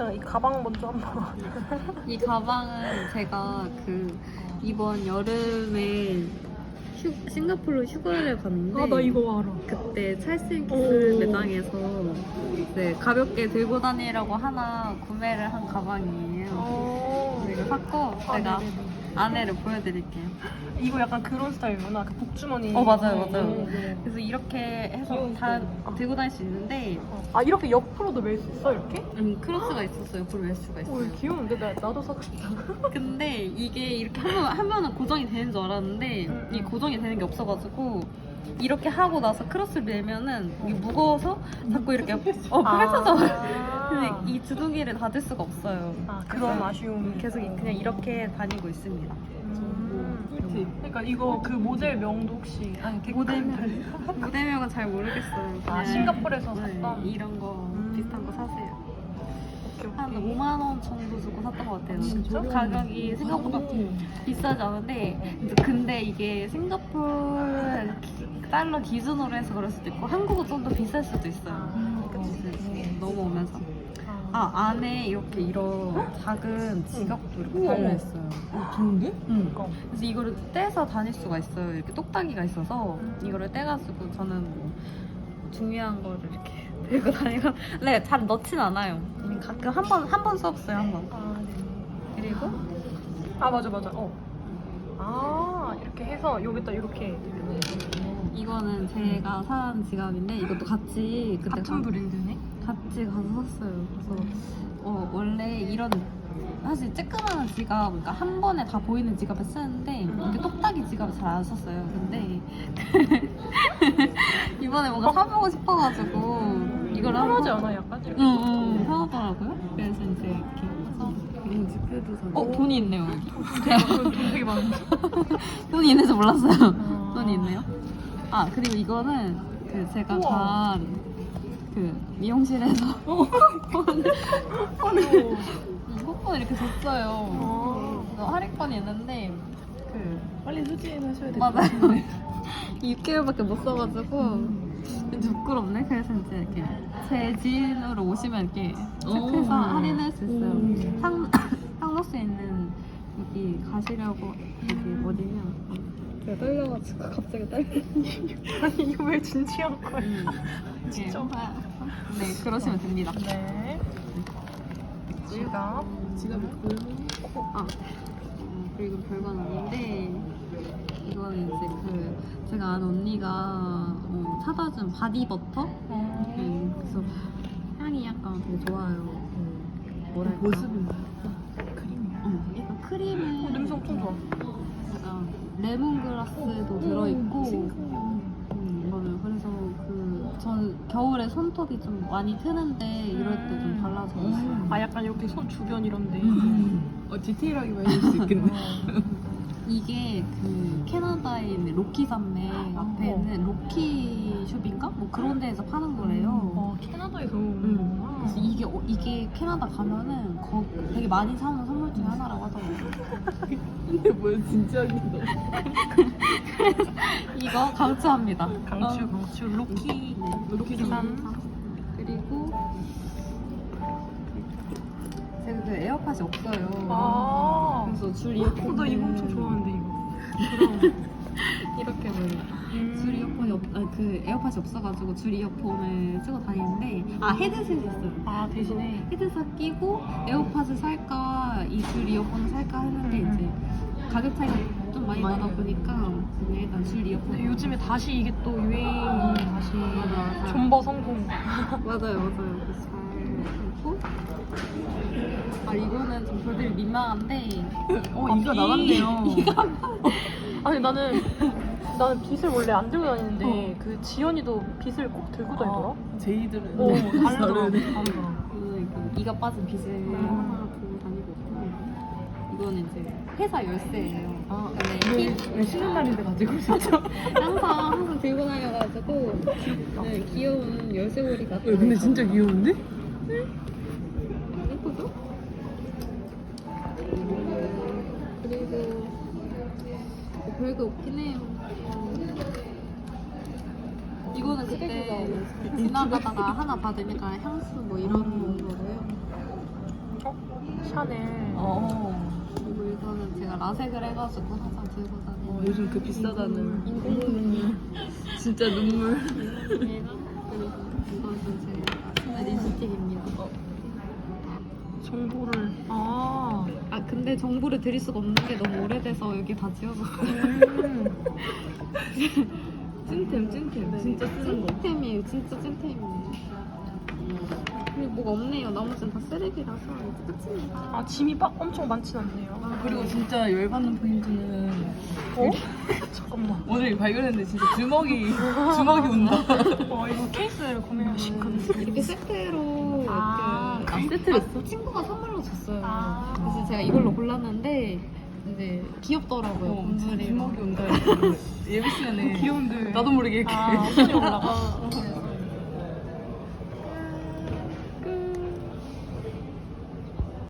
일단 이 가방 먼저 한번. 이 가방은 제가 그 이번 여름에 휴, 싱가포르 휴가를 갔는데 아 나 이거 알아. 그때 찰스 오. 기술 매장에서 네, 가볍게 들고 다니려고 하나 구매를 한 가방이에요. 어. 그래서 이거 샀고 아, 제가 네네네. 안에를 보여드릴게요. 이거 약간 그런 스타일이구나. 그 복주머니. 어, 맞아요, 맞아요. 네, 네. 그래서 이렇게 해서 다. 들고 다닐 수 있는데 아 이렇게 옆으로도 멜 수 있어 이렇게? 음, 크로스가 있었어요. 그걸 멜 수가 오 있어요. 이거 귀여운데 나 나도 사고 싶다. 근데 이게 이렇게 하면, 하면은 고정이 되는 줄 알았는데 음, 이 음. 고정이 되는 게 없어가지고 이렇게 하고 나서 크로스를 밀면은 이게 무거워서 자꾸 이렇게 어, 펼쳐져. 근데 이 주둥이를 닫을 수가 없어요. 아 그런 아쉬움이 계속 그냥 이렇게 다니고 있습니다. 음. 그러니까 이거 그 모델 명도 혹시 아니 그 모델명 모델명은 잘 모르겠어요. 아 그냥 싱가포르에서 네, 샀던 이런 거 음. 비슷한 거 사세요. 한 오케이. 5만 원 정도 주고 샀던 것 같아요. 진짜? 가격이 생각보다 비싸지 않은데 근데 이게 싱가포르 기- 달러 기준으로 해서 그럴 수도 있고 한국은 좀 더 비쌀 수도 있어요. 음, 그치? 넘어오면서 아, 아 안에 이렇게 이런 작은 지갑도 이렇게 우와. 달려 있어요. 좋은데? 응. 그러니까. 그래서 이거를 떼서 다닐 수가 있어요. 이렇게 똑딱이가 있어서 음. 이거를 떼가지고 저는 뭐 중요한 거를 이렇게 들고 다니고 네, 잘 넣진 않아요. 가끔 한 번 한 번 써봤어요 한 번. 아, 네. 그리고 아 맞아 맞아. 어. 아 이렇게 해서 여기다 이렇게 이거는 제가 산 지갑인데 이것도 같이 그때 같은 가- 브랜드네. 같이 가서 샀어요. 그래서 어, 원래 이런 사실 쬐끄만한 지갑, 그러니까 한 번에 다 보이는 지갑을 쓰는데 이렇게 똑딱이 지갑을 잘 안 썼어요. 근데 이번에 뭔가 사보고 싶어가지고 이걸 편하지 한번- 않아 약간 이렇게. 응응 편하더라고요. 그래서 이제 이렇게 해서 이런 지폐도 사. 어 돈이 있네요. 돈 되게 많은데. 돈이 있는지 몰랐어요. 아. 돈이 있네요. 아 그리고 이거는 그 제가 우와. 간 그 미용실에서 어. 쿠폰을 이 쿠폰 이렇게 줬어요. 어. 그래서 할인권이 있는데 그 빨리 소지하셔야 될것 맞아요. 같은데. 6개월밖에 못 써가지고 음. 왠지 부끄럽네. 그래서 이제 이렇게 제 지인으로 오시면 이렇게 체크해서 오. 할인할 수 있어요. 음. 상 상록수에 있는 여기 가시려고 여기 어디냐? 제가 떨려가지고 갑자기 떨려. 아니 이거 왜 진지한 거야? 음. 진짜? 네, 그러시면 됩니다. 네. 지갑. 지갑이 골목. 아, 어, 그리고 별건 아닌데 이거는 이제 그 제가 아는 언니가 어, 사다 준 바디 버터? 어. 음, 그래서 향이 약간 되게 좋아요. 그 뭐랄까? 모습은 크림이야. 어, 약간 크림에 어, 냄새 엄청 좋아. 약간 레몬그라스도 들어있고 싱크로운. 음, 이거는 그래서 그전 겨울에 손톱이 좀 많이 트는데 이럴 때좀 음. 발라줘요. 아 약간 이렇게 손 주변 이런데. 어, 디테일하게 봐줄 수 있겠네. 이게 그 캐나다에 있는 로키 산맥 앞에 어. 있는 로키 숍인가? 뭐 그런 데에서 파는 거래요. 어 캐나다에서 음. 그래서 이게 어- 이게 캐나다 가면은 거 되게 많이 사오는 선물 중에 하나라고 하더라고요. 근데 뭐야, 진지하게 너. 이거 강추합니다. 강추 어. 강추 로키 네, 로키산. 그리고 제가 그 에어팟이 없어요. 아. 그래서 줄 어, 이어폰. 나 이거 엄청 좋아하는데 이거. 이렇게 뭐 음. 줄 이어폰이 없, 아, 그 에어팟이 없어가지고 줄 이어폰을 쓰고 다니는데 아 헤드셋이 있어요. 아 대신에 헤드셋 끼고 에어팟을 살까 이 줄 이어폰을 살까 했는데 음. 이제 가격 차이가 좀 많이 많이 나다 보니까 그냥 일단 줄 이어폰. 요즘에 다시 이게 또 유행이 다시 맞아. 존버 성공. 맞아요, 맞아요. 그래서 잘 있고. 아 이거는 좀 별들이 민망한데 어, 아, 이가 비. 나갔네요. 아니 나는 나는 빗을 원래 안 들고 다니는데 어. 그 지연이도 빗을 꼭 들고 다니더라. 제이들은 오 다르더라. 다르네. 다르더라. 이거는 그 이가 빠진 빗을 하나 들고 있고 이거는 이제 회사 열쇠예요. 아, 근데 왜, 히- 왜 쉬는 날인데 가지고 있었죠? 항상 항상 들고 다녀가지고 네, 귀여운 열쇠고리가. 왜, 근데 진짜 귀여운데? 예쁘죠? 그리고 뭐 별거 없긴 해요. 이거는 그때 지나가다가 하나 받으니까 향수 뭐 이런 거고요. 샤넬. 어. 이거는 제가 라섹을 해가지고 항상 들고 어, 다니는 요즘 그 비싸다는 인공눈물 진짜 눈물. 얘가 그리고 이것은 제 립스틱입니다. 정보를. 아. 아 근데 정보를 드릴 수가 없는 게 너무 오래돼서 여기 다 지워졌어요. 음. 찐템 찐템. 진짜 쓰는 거. 찐템이에요. 진짜 찐템이에요. 뭐가 없네요. 나머지는 다 쓰레기라서 이제 끝입니다. 아, 짐이 빡 엄청 많진 않네요. 그리고 진짜 열받는 포인트는 어? 잠깐만. 오늘 발견했는데 진짜 주먹이 주먹이 온다. 어, 이거 케이스를 구매하신 건데. 이렇게 세트로 아, 그 아, 세트를 써? 친구가 선물로 줬어요. 아. 그래서 제가 이걸로 골랐는데 이제 귀엽더라고요. 어, 진짜. 주먹이 온다. 예비 시간에 귀여운데. 나도 모르게 이렇게 아, 손이 올라가.